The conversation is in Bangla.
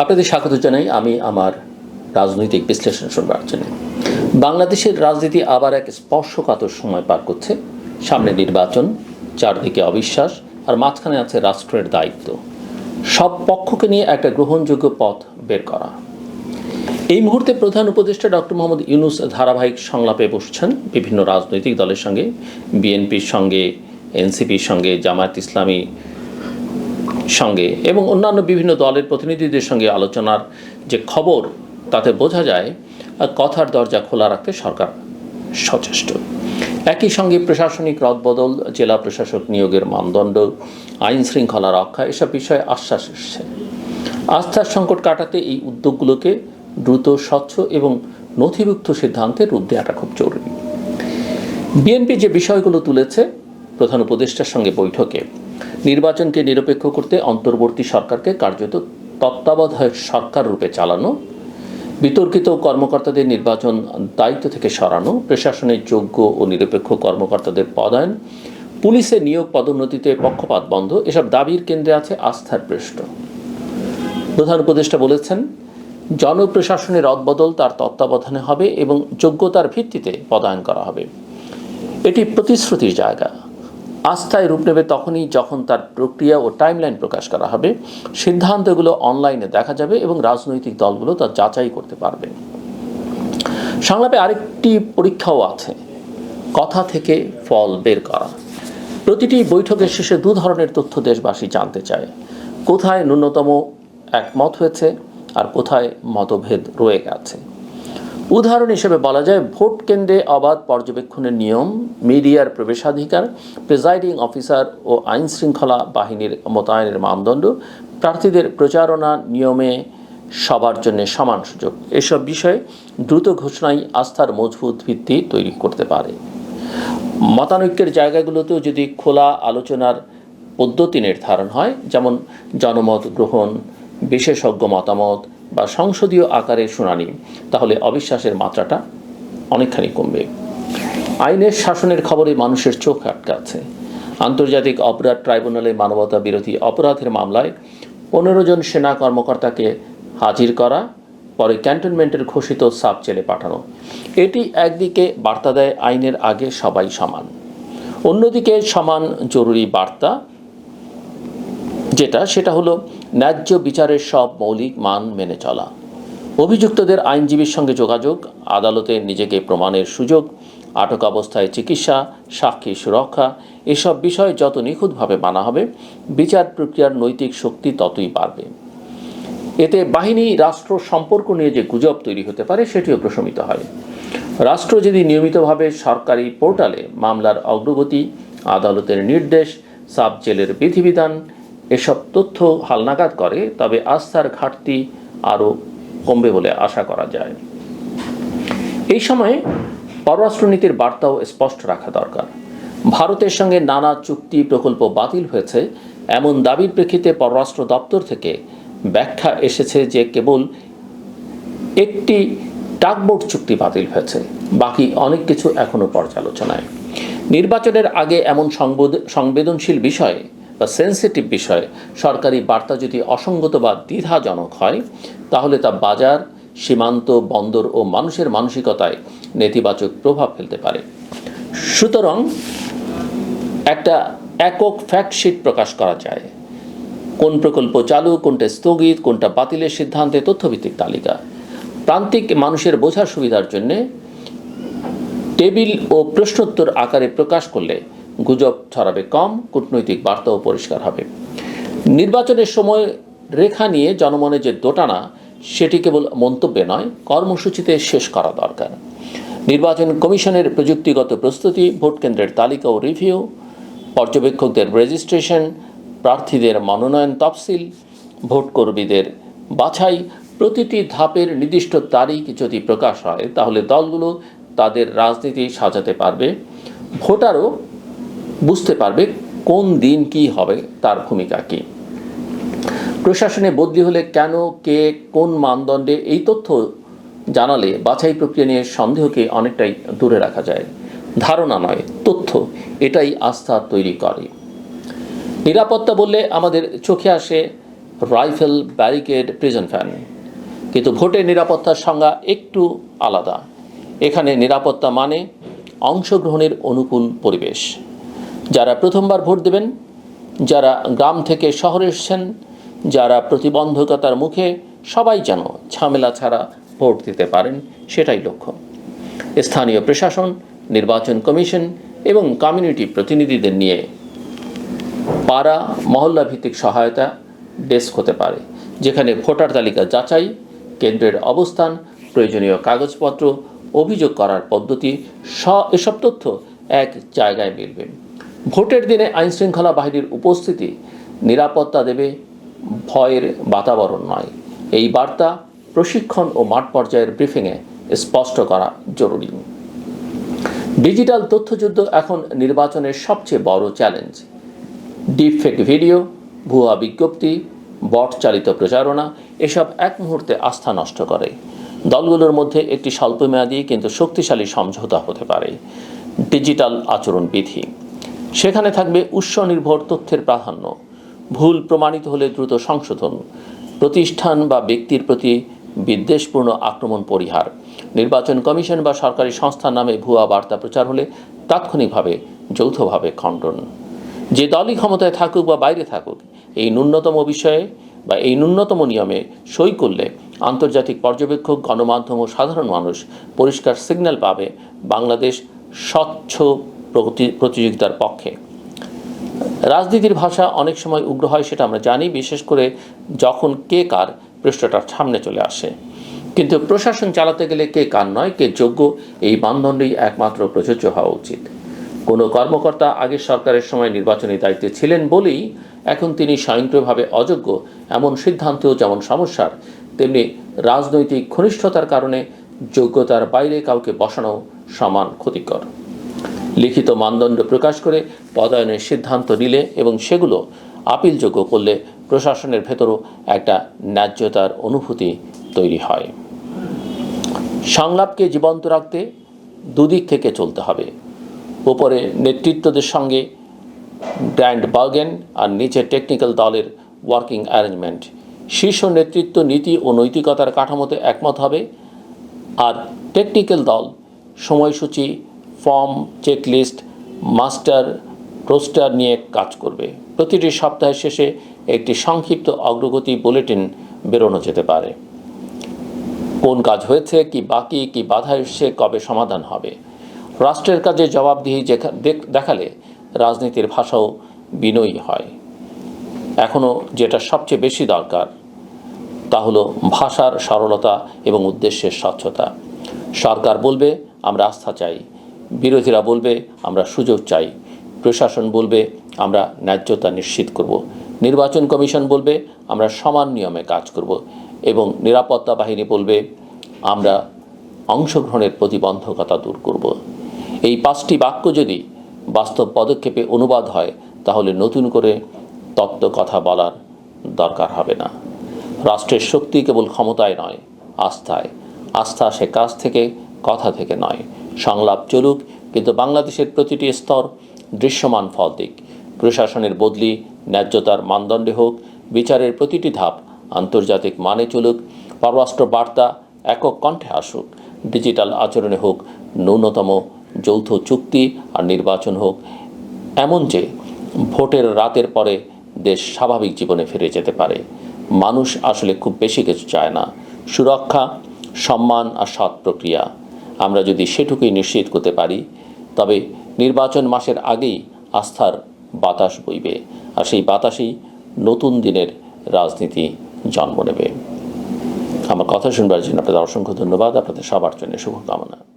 আপনাদের স্বাগত জানাই। আমি আমার রাজনৈতিক বিশ্লেষণ শুনবার জন্য। বাংলাদেশের রাজনীতি আবার এক স্পর্শকাতর সময় পার করছে। সামনে নির্বাচন, চারদিকে অবিশ্বাস, আর মাঝখানে আছে রাষ্ট্রের দায়িত্ব। সব পক্ষকে নিয়ে একটা গ্রহণযোগ্য পথ বের করা। এই মুহূর্তে প্রধান উপদেষ্টা ডক্টর মোহাম্মদ ইউনুস ধারাবাহিক সংলাপে বসছেন বিভিন্ন রাজনৈতিক দলের সঙ্গে। বিএনপির সঙ্গে, এনসিপির সঙ্গে, জামায়াত ইসলামী সঙ্গে এবং অন্যান্য বিভিন্ন দলের প্রতিনিধিদের সঙ্গে আলোচনার যে খবর, তাতে বোঝা যায় কথার দরজা খোলা রাখতে সরকার সচেষ্ট। একই সঙ্গে প্রশাসনিক রদবদল, জেলা প্রশাসক নিয়োগের মানদণ্ড, আইন শৃঙ্খলা রক্ষা, এসব বিষয়ে আশ্বাস এসছে। আস্থার সংকট কাটাতে এই উদ্যোগগুলোকে দ্রুত, স্বচ্ছ এবং নথিভুক্ত সিদ্ধান্তে রূপ দেওয়াটা খুব জরুরি। বিএনপি যে বিষয়গুলো তুলেছে, প্রধান উপদেষ্টার সঙ্গে বৈঠকে নির্বাচনকে নিরপেক্ষ করতে অন্তর্বর্তী সরকারকে কার্যত তত্ত্বাবধায়ক সরকার রূপে চালানো, বিতর্কিত কর্মকর্তাদের নির্বাচন দায়িত্ব থেকে সরানো, প্রশাসনের যোগ্য ও নিরপেক্ষ কর্মকর্তাদের পদায়ন পুলিশে নিয়োগ পদোন্নতিতে পক্ষপাত বন্ধ, এসব দাবির কেন্দ্রে আছে আস্থার পৃষ্ঠ। প্রধান উপদেষ্টা বলেছেন, জনপ্রশাসনের রদবদল তার তত্ত্বাবধানে হবে এবং যোগ্যতার ভিত্তিতে পদায়ন করা হবে। এটি প্রতিশ্রুতির জায়গা। আস্থায় রূপ নেবে তখনই যখন তার প্রক্রিয়া ও টাইমলাইন প্রকাশ করা হবে। সিদ্ধান্তগুলো অনলাইনে দেখা যাবে এবং রাজনৈতিক দলগুলো তা যাচাই করতে পারবে। সংলাপে আরেকটি পরীক্ষাও আছে। কথা থেকে ফল বের করা। প্রতিটি বৈঠকের শেষে দু ধরনের তথ্য দেশবাসী জানতে চায়। কোথায় ন্যূনতম একমত হয়েছে আর কোথায় মতভেদ রয়ে গেছে। উদাহরণ হিসেবে বলা যায়, ভোট কেন্দ্রে অবাধ পর্যবেক্ষণের নিয়ম, মিডিয়ার প্রবেশাধিকার, প্রিজাইডিং অফিসার ও আইন শৃঙ্খলা বাহিনীর মোতায়েনের মানদণ্ড, প্রার্থীদের প্রচারণা নিয়মে সবার জন্য সমান সুযোগ। এসব বিষয়ে দ্রুত ঘোষণাই আস্থার মজবুত ভিত্তি তৈরি করতে পারে। মতানৈক্যের জায়গাগুলোতেও যদি খোলা আলোচনার পদ্ধতি নির্ধারণ হয়, যেমন জনমত গ্রহণ, বিশেষজ্ঞ মতামত বা সংসদীয় আকারে শুনানি, তাহলে অবিশ্বাসের মাত্রাটা অনেকখানি কমবে। আইনের শাসনের খবরে মানুষের চোখ আটকাচ্ছে আন্তর্জাতিক অপরাধ ট্রাইব্যুনালে মানবতা বিরোধী অপরাধের মামলায় পনেরো জন সেনা কর্মকর্তাকে হাজির করা, পরে ক্যান্টনমেন্টের ঘোষিত সাব জেলে পাঠানো। এটি একদিকে বার্তা দেয় আইনের আগে সবাই সমান। অন্যদিকে সমান জরুরি বার্তা যেটা, সেটা হলো ন্যায্য বিচারের সব মৌলিক মান মেনে চলা। অভিযুক্তদের আইনজীবীর সঙ্গে যোগাযোগ, আদালতে নিজেকে প্রমাণের সুযোগ, আটক অবস্থায় চিকিৎসা, সাক্ষী সুরক্ষা, এসব বিষয় যত নিখুঁতভাবে মানা হবে, বিচার প্রক্রিয়ার নৈতিক শক্তি ততই বাড়বে। এতে বাহিনী, রাষ্ট্র সম্পর্ক নিয়ে যে গুজব তৈরি হতে পারে, সেটিও প্রশমিত হয়। রাষ্ট্র যদি নিয়মিতভাবে সরকারি পোর্টালে মামলার অগ্রগতি, আদালতের নির্দেশ, সাব জেলের বিধিবিধান এসব তথ্য হালনাগাদ করে, তবে আস্থার ঘাটতি আরও কমবে বলে আশা করা যায়। এই সময়ে পররাষ্ট্রনীতির বার্তাও স্পষ্ট রাখা দরকার। ভারতের সঙ্গে নানা চুক্তি প্রকল্প বাতিল হয়েছে। এমন দাবির প্রেক্ষিতে পররাষ্ট্র দপ্তর থেকে ব্যাখ্যা এসেছে যে কেবল একটি টাকবোর্ড চুক্তি বাতিল হয়েছে, বাকি অনেক কিছু এখনও পর্যালোচনায়। নির্বাচনের আগে এমন সংবেদনশীল বিষয়ে বা সেন্সিটিভ বিষয়ে, সরকারি বার্তা যদি অসঙ্গত বা দ্বিধাজনক হয়, তাহলে তা বাজার, সীমান্ত, বন্দর ও মানুষের মানসিকতায় নেতিবাচক প্রভাব ফেলতে পারে। সুতরাং একটা একক ফ্যাক্ট শিট প্রকাশ করা যায়। কোন প্রকল্প চালু, কোনটা স্থগিত, কোনটা বাতিলের সিদ্ধান্তে তথ্যভিত্তিক তালিকা। প্রান্তিক মানুষের বোঝার সুবিধার জন্যে টেবিল ও প্রশ্নোত্তর আকারে প্রকাশ করলে গুজব ছড়াবে কম, কূটনৈতিক বার্তাও পরিষ্কার হবে। নির্বাচনের সময় রেখা নিয়ে জনমনে যে দোটানা, সেটি কেবল মন্তব্যে নয়, কর্মসূচিতে শেষ করা দরকার। নির্বাচন কমিশনের প্রযুক্তিগত প্রস্তুতি, ভোট কেন্দ্রের তালিকা ও রিভিউ, পর্যবেক্ষকদের রেজিস্ট্রেশন, প্রার্থীদের মনোনয়ন তফসিল ভোটকর্মীদের বাছাই, প্রতিটি ধাপের নির্দিষ্ট তারিখ যদি প্রকাশ হয়, তাহলে দলগুলো তাদের রাজনীতি সাজাতে পারবে। ভোটারও বুঝতে পারবে কোন দিন কি হবে, তার ভূমিকা কী। প্রশাসনে বদলি হলে কেন, কে, কোন মানদণ্ডে, এই তথ্য জানালে বাছাই প্রক্রিয়া নিয়ে সন্দেহকে অনেকটাই দূরে রাখা যায়। ধারণা নয়, তথ্য, এটাই আস্থা তৈরি করে। নিরাপত্তা বললে আমাদের চোখে আসে রাইফেল ব্যারিকেড প্রিজন ফ্যান কিন্তু ভোটের নিরাপত্তার সংজ্ঞা একটু আলাদা। এখানে নিরাপত্তা মানে অংশগ্রহণের অনুকূল পরিবেশ। যারা প্রথমবার ভোট দেবেন, যারা গ্রাম থেকে শহরে এসেছেন, যারা প্রতিবন্ধকতার মুখে, সবাই যেন ঝামেলা ছাড়া ভোট দিতে পারেন, সেটাই লক্ষ্য। স্থানীয় প্রশাসন, নির্বাচন কমিশন এবং কমিউনিটি প্রতিনিধিদের নিয়ে পাড়া মহল্লা ভিত্তিক সহায়তা ডেস্ক হতে পারে, যেখানে ভোটার তালিকা যাচাই, কেন্দ্রের অবস্থান, প্রয়োজনীয় কাগজপত্র, অভিযোগ করার পদ্ধতি, স, এসব তথ্য এক জায়গায় মিলবে। ভোটের দিনে আইনশৃঙ্খলা বাহিনীর উপস্থিতি নিরাপত্তা দেবে ভয়ের বাতাবরণ নয়। এই বার্তা প্রশিক্ষণ ও মাঠ পর্যায়ের ব্রিফিংয়ে স্পষ্ট করা জরুরি। ডিজিটাল তথ্যযুদ্ধ এখন নির্বাচনের সবচেয়ে বড় চ্যালেঞ্জ। ডিপফেক ভিডিও, ভুয়া বিজ্ঞপ্তি, বট চালিত প্রচারণা এসব এক মুহূর্তে আস্থা নষ্ট করে। দলগুলোর মধ্যে একটি স্বল্পমেয়াদী কিন্তু শক্তিশালী সমঝোতা হতে পারে। ডিজিটাল আচরণবিধি। সেখানে থাকবে উৎস নির্ভর তথ্যের প্রাধান্য। ভুল প্রমাণিত হলে দ্রুত সংশোধন, প্রতিষ্ঠান বা ব্যক্তির প্রতি বিদ্বেষপূর্ণ আক্রমণ পরিহার। নির্বাচন কমিশন বা সরকারি সংস্থার নামে ভুয়া বার্তা প্রচার হলে তাৎক্ষণিকভাবে যৌথভাবে খণ্ডন। যে দলই ক্ষমতায় থাকুক বা বাইরে থাকুক, এই ন্যূনতম বিষয়ে বা এই ন্যূনতম নিয়মে সই করলে আন্তর্জাতিক পর্যবেক্ষক, গণমাধ্যম ও সাধারণ মানুষ পরিষ্কার সিগন্যাল পাবে বাংলাদেশ স্বচ্ছ প্রতিযোগিতার পক্ষে। রাজনীতির ভাষা অনেক সময় উগ্র হয়, সেটা আমরা জানি, বিশেষ করে যখন কে কার পৃষ্ঠটার সামনে চলে আসে। কিন্তু প্রশাসন চালাতে গেলে কে কার নয়, কে যোগ্য, এই মানদণ্ডই একমাত্র প্রযোজ্য হওয়া উচিত। কোনো কর্মকর্তা আগের সরকারের সময় নির্বাচনী দায়িত্বে ছিলেন বলেই এখন তিনি স্বয়ংক্রিয়ভাবে অযোগ্য। এমন সিদ্ধান্তেও যেমন সমস্যার, তেমনি রাজনৈতিক ঘনিষ্ঠতার কারণে যোগ্যতার বাইরে কাউকে বসানো সমান ক্ষতিকর। লিখিত মানদণ্ড প্রকাশ করে পদায়নের সিদ্ধান্ত নিলে এবং সেগুলো আপিলযোগ্য করলে প্রশাসনের ভেতরও একটা ন্যায্যতার অনুভূতি তৈরি হয়। সংলাপকে জীবন্ত রাখতে দুদিক থেকে চলতে হবে। উপরে নেতৃত্বদের সঙ্গে গ্র্যান্ড বার্গেন আর নিচে টেকনিক্যাল দলের ওয়ার্কিং অ্যারেঞ্জমেন্ট। শীর্ষ নেতৃত্ব নীতি ও নৈতিকতার কাঠামোতে একমত হবে। আর টেকনিক্যাল দল সময়সূচি ফর্ম, চেকলিস্ট, মাস্টার, রোস্টার নিয়ে কাজ করবে। প্রতিটি সপ্তাহের শেষে একটি সংক্ষিপ্ত অগ্রগতি বুলেটিন বেরোনো যেতে পারে। কোন কাজ হয়েছে, কি বাকি, কি বাধা এসছে কবে সমাধান হবে? রাষ্ট্রের কাজে জবাবদিহি দেখালে রাজনীতির ভাষাও বিনয়ী হয়। এখনও যেটা সবচেয়ে বেশি দরকার, তা হলো ভাষার সরলতা এবং উদ্দেশ্যের স্বচ্ছতা। সরকার বলবে, আমরা আস্থা চাই। বিরোধীরা বলবে, আমরা সুযোগ চাই। প্রশাসন বলবে, আমরা ন্যায্যতা নিশ্চিত করব। নির্বাচন কমিশন বলবে, আমরা সমান নিয়মে কাজ করব। এবং নিরাপত্তা বাহিনী বলবে, আমরা অংশগ্রহণের প্রতিবন্ধকতা দূর করব। এই পাঁচটি বাক্য যদি বাস্তব পদক্ষেপে অনুবাদ হয়, তাহলে নতুন করে তত্ত্ব কথা বলার দরকার হবে না। রাষ্ট্রের শক্তি কেবল ক্ষমতায় নয়, আস্থায়। আস্থা সে কাজ থেকে, কথা থেকে নয়। সংলাপ চলুক, কিন্তু বাংলাদেশের প্রতিটি স্তর দৃশ্যমান ফল দিক প্রশাসনের বদলি, ন্যায্যতার মানদণ্ডে হোক, বিচারের প্রতিটি ধাপ আন্তর্জাতিক মানে চলুক পররাষ্ট্র বার্তা একক কণ্ঠে আসুক, ডিজিটাল আচরণে হোক, ন্যূনতম যৌথ চুক্তি আর নির্বাচন হোক, এমন যে ভোটের রাতের পরে দেশ স্বাভাবিক জীবনে ফিরে যেতে পারে। মানুষ আসলে খুব বেশি কিছু চায় না। সুরক্ষা, সম্মান আর সৎ প্রক্রিয়া। আমরা যদি সেটুকুই নিশ্চিত করতে পারি, তবে নির্বাচন মাসের আগেই আস্থার বাতাস বইবে। আর সেই বাতাসেই নতুন দিনের রাজনীতি জন্ম নেবে। আমার কথা শুনবার জন্য আপনাদের অসংখ্য ধন্যবাদ। আপনাদের সবার জন্য শুভকামনা।